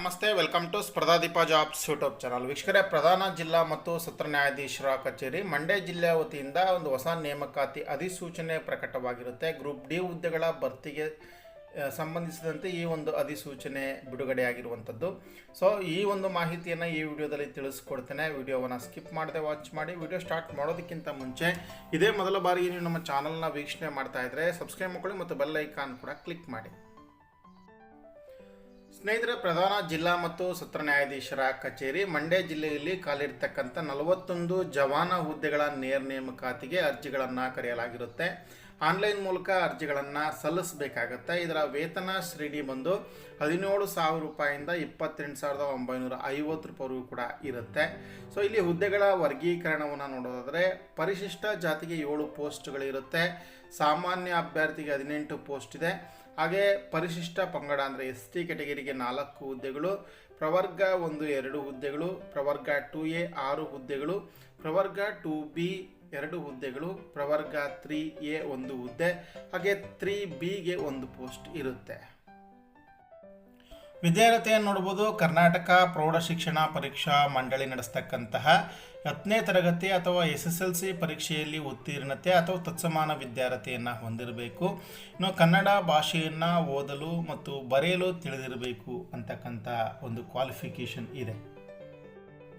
ನಮಸ್ತೆ, welcome to Spardhadeepa jobs YouTube channel. ವೀಕ್ಷಕರೇ, ಪ್ರಧಾನ ಜಿಲ್ಲಾ ಮತ್ತು ಸತ್ರ ನ್ಯಾಯಾಧೀಶರ ಕಚೇರಿ ಮಂಡ್ಯ ಜಿಲ್ಲೆಯ ವತಿಯಿಂದ ಒಂದು ಹೊಸ ನೇಮಕಾತಿ ಅಧಿಸೂಚನೆ ಪ್ರಕಟವಾಗಿರುತ್ತೆ. ಗ್ರೂಪ್ ಡಿ ಹುದ್ದೆಗಳ ಭರ್ತಿಗೆ ಸಂಬಂಧಿಸಿದಂತೆ ಈ ಒಂದು ಅಧಿಸೂಚನೆ ಬಿಡುಗಡೆಯಾಗಿರುವಂಥದ್ದು. ಸೊ, ಈ ಒಂದು ಮಾಹಿತಿಯನ್ನು ಈ ವಿಡಿಯೋದಲ್ಲಿ ತಿಳಿಸ್ಕೊಡ್ತೇನೆ. ವಿಡಿಯೋವನ್ನು ಸ್ಕಿಪ್ ಮಾಡದೆ ವಾಚ್ ಮಾಡಿ. ವಿಡಿಯೋ ಸ್ಟಾರ್ಟ್ ಮಾಡೋದಕ್ಕಿಂತ ಮುಂಚೆ ಇದೇ ಮೊದಲ ಬಾರಿಗೆ ನೀವು ನಮ್ಮ ಚಾನಲ್ನ ವೀಕ್ಷಣೆ ಮಾಡ್ತಾ ಇದ್ದರೆ ಸಬ್ಸ್ಕ್ರೈಬ್ ಮಾಡ್ಕೊಳ್ಳಿ ಮತ್ತು ಬೆಲ್ ಐಕಾನ್ ಕೂಡ ಕ್ಲಿಕ್ ಮಾಡಿ. ಸ್ನೇಹಿತರೆ, ಪ್ರಧಾನ ಜಿಲ್ಲಾ ಮತ್ತು ಸತ್ರ ನ್ಯಾಯಾಧೀಶರ ಕಚೇರಿ ಮಂಡ್ಯ ಜಿಲ್ಲೆಯಲ್ಲಿ ಕಾಲಿರ್ತಕ್ಕಂಥ ನಲವತ್ತೊಂದು ಜವಾನ ಹುದ್ದೆಗಳ ನೇರ ನೇಮಕಾತಿಗೆ ಅರ್ಜಿಗಳನ್ನು ಕರೆಯಲಾಗಿರುತ್ತೆ. ಆನ್ಲೈನ್ ಮೂಲಕ ಅರ್ಜಿಗಳನ್ನು ಸಲ್ಲಿಸಬೇಕಾಗತ್ತೆ. ಇದರ ವೇತನ ಶ್ರೇಣಿ ಬಂದು ಹದಿನೇಳು ಸಾವಿರ ರೂಪಾಯಿಂದ ಇಪ್ಪತ್ತೆಂಟು ಸಾವಿರದ ಒಂಬೈನೂರ ಐವತ್ತು ರೂಪಾಯಿವರೆಗೂ ಕೂಡ ಇರುತ್ತೆ. ಸೊ ಇಲ್ಲಿ ಹುದ್ದೆಗಳ ವರ್ಗೀಕರಣವನ್ನು ನೋಡೋದಾದರೆ, ಪರಿಶಿಷ್ಟ ಜಾತಿಗೆ ಏಳು ಪೋಸ್ಟ್ಗಳಿರುತ್ತೆ. ಸಾಮಾನ್ಯ ಅಭ್ಯರ್ಥಿಗೆ ಹದಿನೆಂಟು ಪೋಸ್ಟ್ ಇದೆ. ಹಾಗೆ ಪರಿಶಿಷ್ಟ ಪಂಗಡ ಅಂದರೆ ಎಸ್ ಟಿ ಕೆಟಗರಿಗೆ ನಾಲ್ಕು ಹುದ್ದೆಗಳು, ಪ್ರವರ್ಗ ಒಂದು ಎರಡು ಹುದ್ದೆಗಳು, ಪ್ರವರ್ಗ ಟು ಎ ಆರು ಹುದ್ದೆಗಳು, ಪ್ರವರ್ಗ ಟು ಬಿ ಎರಡು ಹುದ್ದೆಗಳು, ಪ್ರವರ್ಗ ತ್ರೀ ಎ ಒಂದು ಹುದ್ದೆ, ಹಾಗೆ ತ್ರೀ ಬಿಗೆ ಒಂದು ಪೋಸ್ಟ್ ಇರುತ್ತೆ. ವಿದ್ಯಾರ್ಥಿಯನ್ನು ನೋಡ್ಬೋದು, ಕರ್ನಾಟಕ ಪ್ರೌಢಶಿಕ್ಷಣ ಪರೀಕ್ಷಾ ಮಂಡಳಿ ನಡೆಸ್ತಕ್ಕಂತಹ ಹತ್ತನೇ ತರಗತಿ ಅಥವಾ ಎಸ್ ಎಸ್ ಎಲ್ ಸಿ ಪರೀಕ್ಷೆಯಲ್ಲಿ ಉತ್ತೀರ್ಣತೆ ಅಥವಾ ತತ್ಸಮಾನ ವಿದ್ಯಾರ್ಥಿಯನ್ನು ಹೊಂದಿರಬೇಕು. ಇನ್ನು ಕನ್ನಡ ಭಾಷೆಯನ್ನು ಓದಲು ಮತ್ತು ಬರೆಯಲು ತಿಳಿದಿರಬೇಕು ಅಂತಕ್ಕಂಥ ಒಂದು ಕ್ವಾಲಿಫಿಕೇಷನ್ ಇದೆ.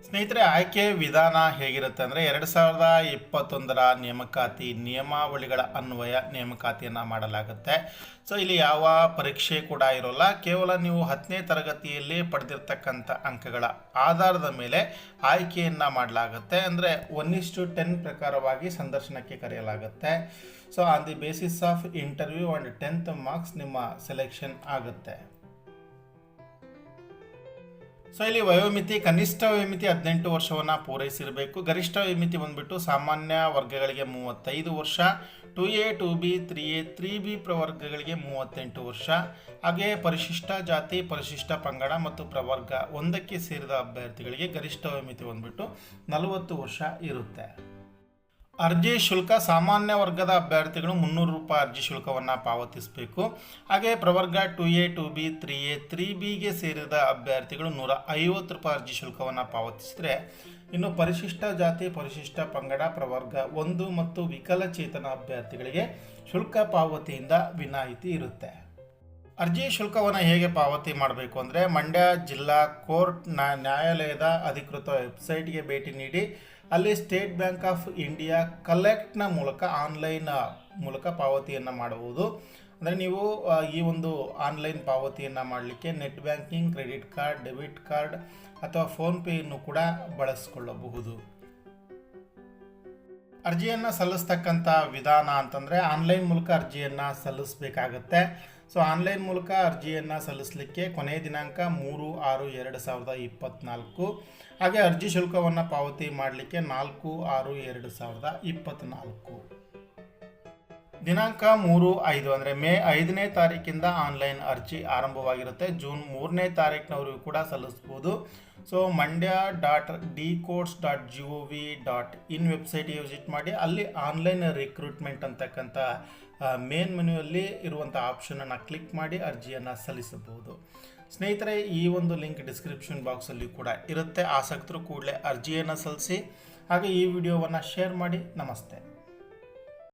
ಸ್ನೇಹಿತರೆ, ಆಯ್ಕೆ ವಿಧಾನ ಹೇಗಿರುತ್ತೆ ಅಂದರೆ ಎರಡು ಸಾವಿರದ ಇಪ್ಪತ್ತೊಂದರ ನೇಮಕಾತಿ ನಿಯಮಾವಳಿಗಳ ಅನ್ವಯ ನೇಮಕಾತಿಯನ್ನು ಮಾಡಲಾಗುತ್ತೆ. ಸೊ ಇಲ್ಲಿ ಯಾವ ಪರೀಕ್ಷೆ ಕೂಡ ಇರೋಲ್ಲ. ಕೇವಲ ನೀವು ಹತ್ತನೇ ತರಗತಿಯಲ್ಲಿ ಪಡೆದಿರ್ತಕ್ಕಂಥ ಅಂಕಗಳ ಆಧಾರದ ಮೇಲೆ ಆಯ್ಕೆಯನ್ನು ಮಾಡಲಾಗುತ್ತೆ. ಅಂದರೆ ಒನ್ ಇಸ್ಟು ಟೆನ್ ಪ್ರಕಾರವಾಗಿ ಸಂದರ್ಶನಕ್ಕೆ ಕರೆಯಲಾಗುತ್ತೆ. So on the basis of interview and tenth marks ನಿಮ್ಮ ಸೆಲೆಕ್ಷನ್ ಆಗುತ್ತೆ. ಸೊ ಇಲ್ಲಿ ವಯೋಮಿತಿ, ಕನಿಷ್ಠ ವಯೋಮಿತಿ ಹದಿನೆಂಟು ವರ್ಷವನ್ನು ಪೂರೈಸಿರಬೇಕು. ಗರಿಷ್ಠ ವಯೋಮಿತಿ ಬಂದುಬಿಟ್ಟು ಸಾಮಾನ್ಯ ವರ್ಗಗಳಿಗೆ ಮೂವತ್ತೈದು ವರ್ಷ two A two B three A three B ಪ್ರವರ್ಗಗಳಿಗೆ ಮೂವತ್ತೆಂಟು ವರ್ಷ. ಹಾಗೆಯೇ ಪರಿಶಿಷ್ಟ ಜಾತಿ, ಪರಿಶಿಷ್ಟ ಪಂಗಡ ಮತ್ತು ಪ್ರವರ್ಗ ಒಂದಕ್ಕೆ ಸೇರಿದ ಅಭ್ಯರ್ಥಿಗಳಿಗೆ ಗರಿಷ್ಠ ವಯೋಮಿತಿ ಬಂದುಬಿಟ್ಟು ನಲವತ್ತು ವರ್ಷ ಇರುತ್ತೆ. ಅರ್ಜಿ ಶುಲ್ಕ ಸಾಮಾನ್ಯ ವರ್ಗದ ಅಭ್ಯರ್ಥಿಗಳು ಮುನ್ನೂರು ರೂಪಾಯಿ ಅರ್ಜಿ ಶುಲ್ಕವನ್ನು ಪಾವತಿಸಬೇಕು. ಹಾಗೆ ಪ್ರವರ್ಗ two A, two B, three A, three ಬಿಗೆ ಸೇರಿದ ಅಭ್ಯರ್ಥಿಗಳು ನೂರ ಐವತ್ತು ರೂಪಾಯಿ ಅರ್ಜಿ ಶುಲ್ಕವನ್ನು ಪಾವತಿಸಿದರೆ ಇನ್ನು ಪರಿಶಿಷ್ಟ ಜಾತಿ, ಪರಿಶಿಷ್ಟ ಪಂಗಡ, ಪ್ರವರ್ಗ ಒಂದು ಮತ್ತು ವಿಕಲಚೇತನ ಅಭ್ಯರ್ಥಿಗಳಿಗೆ ಶುಲ್ಕ ಪಾವತಿಯಿಂದ ವಿನಾಯಿತಿ ಇರುತ್ತೆ. ಅರ್ಜಿ ಶುಲ್ಕವನ್ನು ಹೇಗೆ ಪಾವತಿ ಮಾಡಬೇಕು ಅಂದರೆ ಮಂಡ್ಯ ಜಿಲ್ಲಾ ಕೋರ್ಟ್ ನ್ಯಾ- ನ್ಯಾಯಾಲಯದ ಅಧಿಕೃತ ವೆಬ್ಸೈಟ್ಗೆ ಭೇಟಿ ನೀಡಿ ಅಲ್ಲಿ ಸ್ಟೇಟ್ ಬ್ಯಾಂಕ್ ಆಫ್ ಇಂಡಿಯಾ ಕಲೆಕ್ಟ್ನ ಮೂಲಕ ಆನ್ಲೈನ್ ಮೂಲಕ ಪಾವತಿಯನ್ನು ಮಾಡಬಹುದು. ಅಂದರೆ ನೀವು ಈ ಒಂದು ಆನ್ಲೈನ್ ಪಾವತಿಯನ್ನು ಮಾಡಲಿಕ್ಕೆ net banking, credit card, debit card ಅಥವಾ ಫೋನ್ಪೇಯನ್ನು ಕೂಡ ಬಳಸಿಕೊಳ್ಳಬಹುದು. ಅರ್ಜಿಯನ್ನು ಸಲ್ಲಿಸ್ತಕ್ಕಂಥ ವಿಧಾನ ಅಂತಂದರೆ ಆನ್ಲೈನ್ ಮೂಲಕ ಅರ್ಜಿಯನ್ನು ಸಲ್ಲಿಸಬೇಕಾಗತ್ತೆ. ಸೊ ಆನ್ಲೈನ್ ಮೂಲಕ ಅರ್ಜಿಯನ್ನು ಸಲ್ಲಿಸಲಿಕ್ಕೆ ಕೊನೆಯ ದಿನಾಂಕ ಮೂರು ಆರು ಎರಡು ಸಾವಿರದ ಇಪ್ಪತ್ತ್ನಾಲ್ಕು ಹಾಗೆ ಅರ್ಜಿ ಶುಲ್ಕವನ್ನು ಪಾವತಿ ಮಾಡಲಿಕ್ಕೆ ನಾಲ್ಕು ಆರು ಎರಡು ಸಾವಿರದ ಇಪ್ಪತ್ತ್ನಾಲ್ಕು ದಿನಾಂಕ ಮೂರು ಐದು ಅಂದರೆ ಮೇ ಐದನೇ ತಾರೀಕಿಂದ ಆನ್ಲೈನ್ ಅರ್ಜಿ ಆರಂಭವಾಗಿರುತ್ತೆ. ಜೂನ್ ಮೂರನೇ ತಾರೀಕಿನವರೆಗೂ ಕೂಡ ಸಲ್ಲಿಸ್ಬೋದು. So Mandya dot D courts dot G O V dot in website visit ಮಾಡಿ, ಅಲ್ಲಿ ಆನ್ಲೈನ್ ರಿಕ್ರೂಟ್ಮೆಂಟ್ ಅಂತಕ್ಕಂಥ ಮೇನ್ ಮೆನ್ಯೂಯಲ್ಲಿ ಇರುವಂಥ ಆಪ್ಷನನ್ನು ಕ್ಲಿಕ್ ಮಾಡಿ ಅರ್ಜಿಯನ್ನು ಸಲ್ಲಿಸಬಹುದು. ಸ್ನೇಹಿತರೆ, ಈ ಒಂದು ಲಿಂಕ್ ಡಿಸ್ಕ್ರಿಪ್ಷನ್ ಬಾಕ್ಸಲ್ಲಿ ಕೂಡ ಇರುತ್ತೆ. ಆಸಕ್ತರು ಕೂಡಲೇ ಅರ್ಜಿಯನ್ನು ಸಲ್ಲಿಸಿ, ಹಾಗೆ ಈ ವಿಡಿಯೋವನ್ನು ಶೇರ್ ಮಾಡಿ. ನಮಸ್ತೆ.